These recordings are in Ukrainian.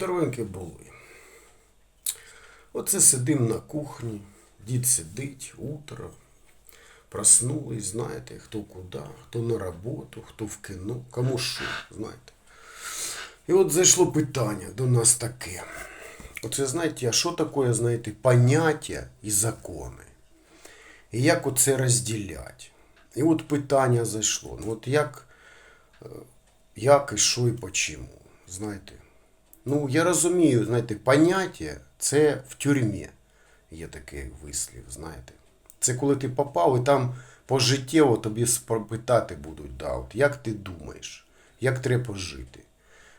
Здоровенькі були. Оце сидим на кухні, дід сидить, утро. Проснулись, знаєте, хто куди, хто на роботу, хто в кіно, кому що, знаєте. І от зайшло питання до нас таке. Оце знаєте, а що таке, знаєте, поняття і закони? І як оце розділяти? І от питання зайшло. Ну от як, е, як і що і почему, знаєте. Ну, я розумію, знаєте, поняття це в тюрмі. Є такий вислів, знаєте. Це коли ти попав і там пожиттєво тобі питати будуть, да, от, як ти думаєш, як треба жити.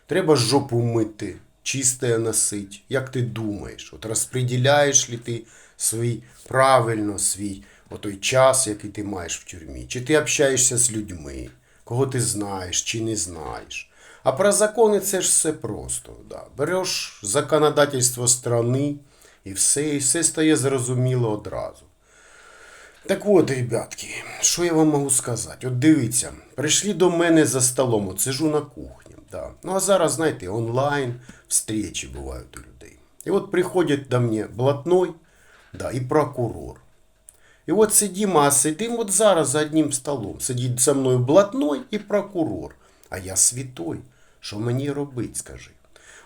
Треба жопу мити, чисте носить, як ти думаєш, от розподіляєш ли ти свій правильно свій отой час, який ти маєш в тюрмі, чи ти общаєшся з людьми, кого ти знаєш чи не знаєш. А про закони це ж все просто. Да. Береш законодательство страни і все, і все стає зрозуміло одразу. Так от, ребятки, що я вам можу сказати? От дивіться, прийшли до мене за столом, от сижу на кухні. Да. Ну а зараз, знаєте, онлайн встречі бувають у людей. І от приходять до мене блатной да, і прокурор. І от сидимо, а сидим от зараз за одним столом. Сидить зі мною блатной і прокурор. А я святой. Що мені робити, скажи?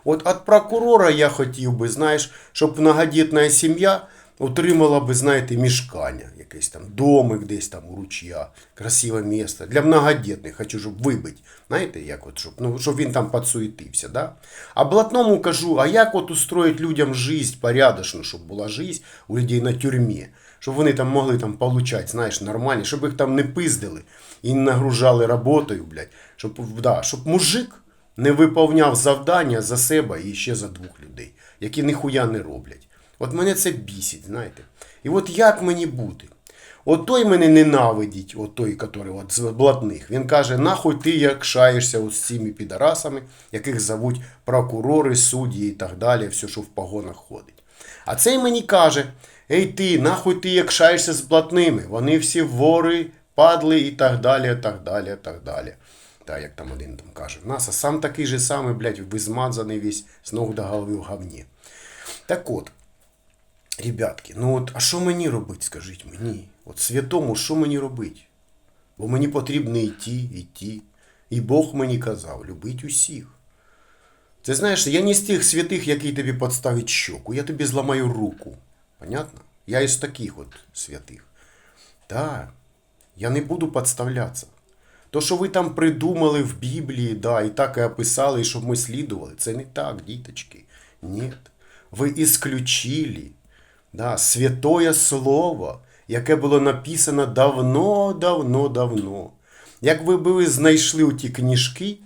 От від прокурора я хотів би, знаєш, щоб многодітна сім'я отримала би, знаєте, мішкання, якесь там домик десь там у ручья, красиве місце. Для многодітних хочу, щоб вибити. Знаєте, як от, щоб, ну, щоб він там підсуетився. Да? А блатному кажу, а як от устроїть людям життя порядочно, щоб була життя у людей на тюрмі, щоб вони там могли там получати, знаєш, нормально, щоб їх там не пиздили і не нагружали роботою, блядь, щоб, да, щоб мужик не виповняв завдання за себе і ще за двох людей, які ніхуя не роблять. От мене це бісить, знаєте. І от як мені бути? От той мене ненавидить, от той, який от з блатних. Він каже, нахуй ти як шаєшся от з цими підарасами, яких зовуть прокурори, судді і так далі, все, що в погонах ходить. А цей мені каже, ей ти, нахуй ти як шаєшся з блатними, вони всі вори, падли і так далі, так далі, так далі. Та, як там один там каже, в нас, а сам такий же самий, блядь, визмазаний весь з ног до голови в говні. Так от, ребятки, ну от, а що мені робити, скажіть мені? От святому, що мені робити? Бо мені потрібно йти, йти. І Бог мені казав, любить усіх. Це знаєш, я не з тих святих, який тобі підставить щоку, я тобі зламаю руку. Понятно? Я із таких от святих. Так, я не буду підставлятися. То, що ви там придумали в Біблії, да, і так і описали, і щоб ми слідували, це не так, діточки. Ні. Ви ісключили да, святое Слово, яке було написано давно, давно, давно. Як ви б ви знайшли у ті книжки,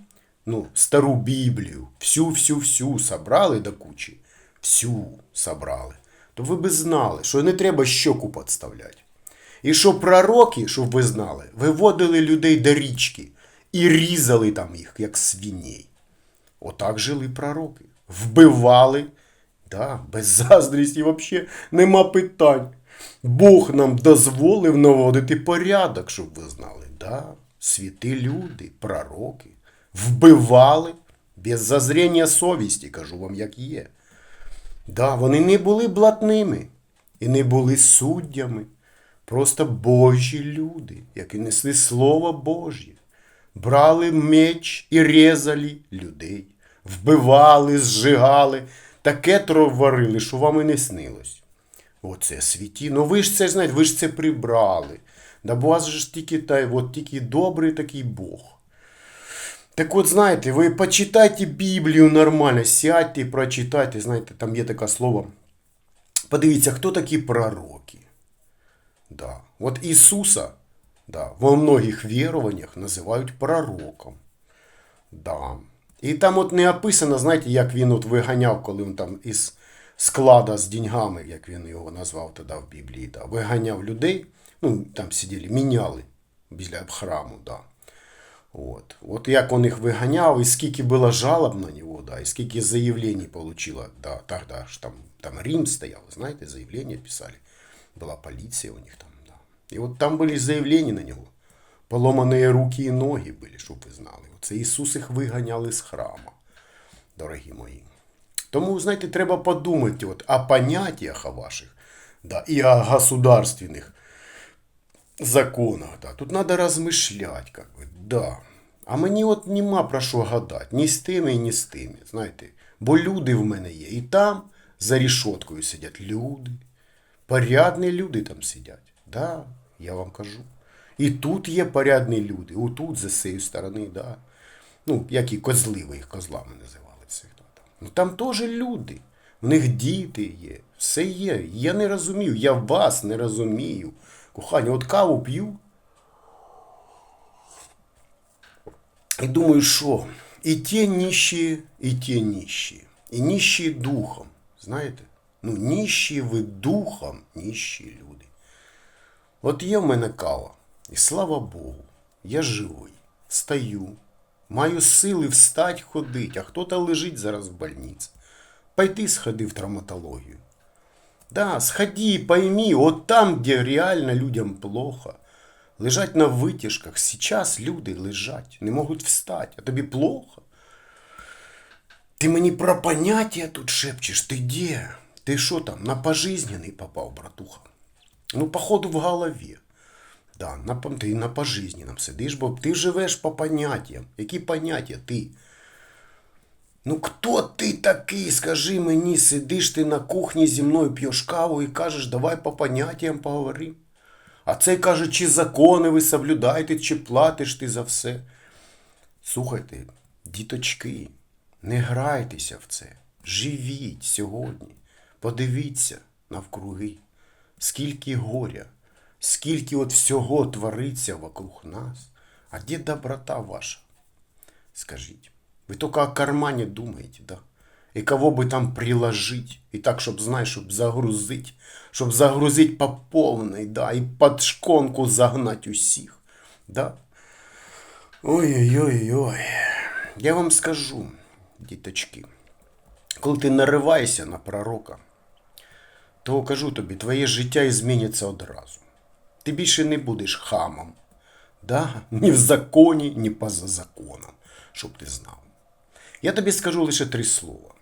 ну, стару Біблію, всю-всю-всю собрали до кучі, всю собрали, то ви б знали, що не треба щоку підставляти. І що пророки, щоб ви знали, виводили людей до річки і різали там їх, як свиней. Отак жили пророки. Вбивали, да, без заздрісті взагалі нема питань. Бог нам дозволив наводити порядок, щоб ви знали. Да, святі люди, пророки, вбивали без зазріння совісті, кажу вам, як є. Да, вони не були блатними і не були суддями. Просто Божі люди, які несли Слово Божє, брали меч і різали людей, вбивали, зжигали, таке творили, що вам і не снилось. Оце світі. Ну ви ж це знаєте, ви ж це прибрали. Да бо вас ж тільки та, от тільки добрий такий Бог. Так от, знаєте, ви почитайте Біблію нормально, сядьте і прочитайте, знаєте, там є таке слово. Подивіться, хто такі пророки. Да. Вот Иисуса да, во многих верованиях називають пророком. Да. І там от не описано, знаєте, як він от виганяв, коли він там із склада з деньгами, як він його назвав тоді в Біблії, да, виганяв людей, ну там сиділи, міняли біля храму. Да. От. От як він їх виганяв, і скільки було жалоб на нього, да, і скільки заявлень получила, да, тоді ж там, там Рим стояв, знаєте, заявлення писали. Была полиция у них там, да. И вот там были заявления на него. Поломані руки і ноги були, щоб ви знали. Оце Ісус їх виганяли з храма, дорогі мої. Тому, знаєте, треба подумати от, о поняттях ваших, да, і о государственних законах. Да. Тут треба розмишляти, как би, да. А мені от нема про що гадати. Ні з тими, ні з тими. Знаєте. Бо люди в мене є. І там за рішоткою сидять люди. Порядні люди там сидять. Да, я вам кажу. І тут є порядні люди. Отут, з цієї сторони, да. Ну, які козли, ви їх козлами називали всіх. Там. Ну там теж люди. В них діти є. Все є. Я не розумію. Я вас не розумію. Кохані, от каву п'ю. І думаю, що і ті нищі, і ті нищі. І нищі духом. Знаєте? Ну, нищі ви духом, нищі люди. От є в мене кава. І слава Богу, я живий, стою, маю сили встать ходить, а хто-то лежить зараз в больниці. Пойти сходи в травматологію. Да, сходи, пойми, вот там, где реально людям плохо, лежать на витяжках. Сейчас люди лежать, не можуть встати, а тобі плохо. Ти мені про поняття тут шепчеш, ти де? Ти що там, на пожизненний попав, братуха? Ну, походу, в голові. Да, на, ти на пожизненном сидиш, бо ти живеш по поняттям. Які поняття ти? Ну хто ти такий? Скажи мені, сидиш ти на кухні зі мною п'єш каву і кажеш, давай по поняттям поговоримо. А цей каже, чи закони ви соблюдаєте, чи платиш ти за все. Слухайте, діточки, не грайтеся в це. Живіть сьогодні. Подивіться навкруги, скільки горя, скільки от всього твориться вокруг нас. А де доброта ваша? Скажите, вы только о кармане думаете, да? И кого бы там приложить, и так, чтобы, знаешь, чтобы загрузить, чтобы загрузить по полной, да, и под шконку загнать усіх, да? Ой-ой-ой-ой. Я вам скажу, діточки, коли ти нариваєшся на пророка, то кажу тобі, твоє життя і зміниться одразу. Ти більше не будеш хамом. Да? Ні в законі, ні поза законом, щоб ти знав. Я тобі скажу лише три слова.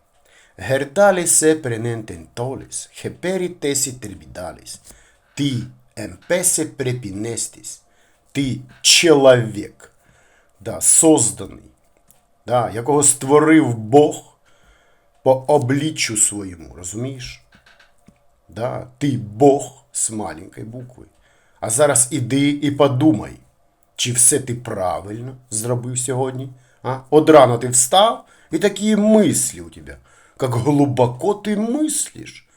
Герталісе пренентентоліс, хепері тесі тербідаліс. Ти емпесе препінестіс. Ти чоловік, да, созданий, да, якого створив Бог по обличчю своєму, розумієш? Да, ти Бог з маленької букви. А зараз іди і подумай, чи все ти правильно зробив сьогодні? А? От рано ти встав, і такі мислі у тебе. Як глибоко ти мислиш.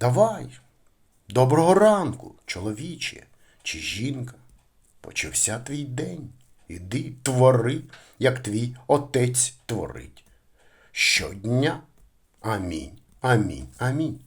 Давай. Доброго ранку, чоловіче чи жінка. Почався твій день. Іди, твори, як твій отець творить. Щодня. Амінь. Амінь. Амінь.